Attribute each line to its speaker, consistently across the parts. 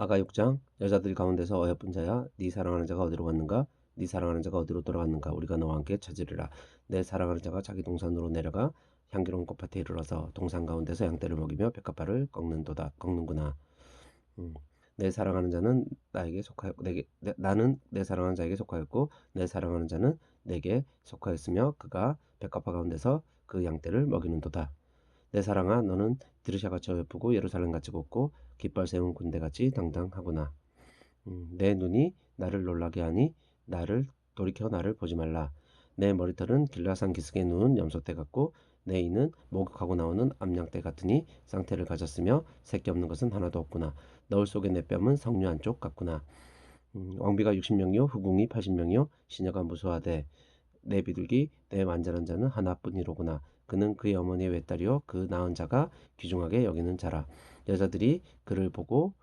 Speaker 1: 아가 6장 여자들 가운데서 어여쁜 자야 네 사랑하는 자가 어디로 갔는가? 네 사랑하는 자가 어디로 돌아갔는가? 우리가 너와 함께 찾으리라. 내 사랑하는 자가 자기 동산으로 내려가 향기로운 꽃밭에 이르러서 동산 가운데서 양떼를 먹이며 볏가파를 꺾는도다 꺾는구나. 음. 내 사랑하는 자는 나에게 속하였고 내게 내, 나는 내 사랑하는 자에게 속하였고 내 사랑하는 자는 내게 속하였으며 그가 볏가파 가운데서 그 양떼를 먹이는도다 내 사랑아 너는 드르샤같이 어여쁘고 예루살렘같이 곱고 깃발 세운 군대같이 당당하구나. 음, 내 눈이 나를 놀라게 하니 나를 돌이켜 나를 보지 말라. 내 머리털은 길라산 기슭에 누운 염소떼 같고 내 이는 목욕하고 나오는 암양떼 같으니 쌍태를 가졌으며 새끼 없는 것은 하나도 없구나. 너울 속의 내 뺨은 성류 안쪽 같구나. 음, 왕비가 60명이요 후궁이 80명이요 시녀가 무수하되 내 비둘기 내 완전한 자는 하나뿐이로구나. 그는 그의 어머니의 외딸이요 그 낳은 자가 귀중하게 여기는 자라. 여자들이 그를 보고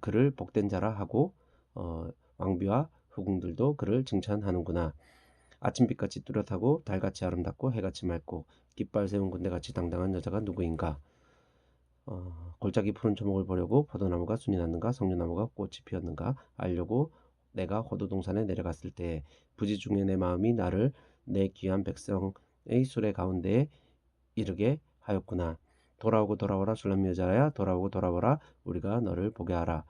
Speaker 1: 그를 복된 자라 하고 어, 왕비와 후궁들도 그를 칭찬하는구나. 아침빛같이 뚜렷하고 달같이 아름답고 해같이 맑고 깃발 세운 군대같이 당당한 여자가 누구인가? 어, 골짜기 푸른 초목을 보려고 포도나무가 순이 났는가 성류나무가 꽃이 피었는가 알려고 내가 호도동산에 내려갔을 때 부지 중에 내 마음이 나를 내 귀한 백성의 수레 가운데에 이르게 하였구나. 돌아오고 돌아오라 술람미 여자야 돌아오고 돌아오라 우리가 너를 보게 하라.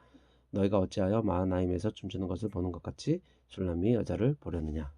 Speaker 1: 너희가 어찌하여 마하나임에서 춤추는 것을 보는 것 같이 술람미 여자를 보려느냐.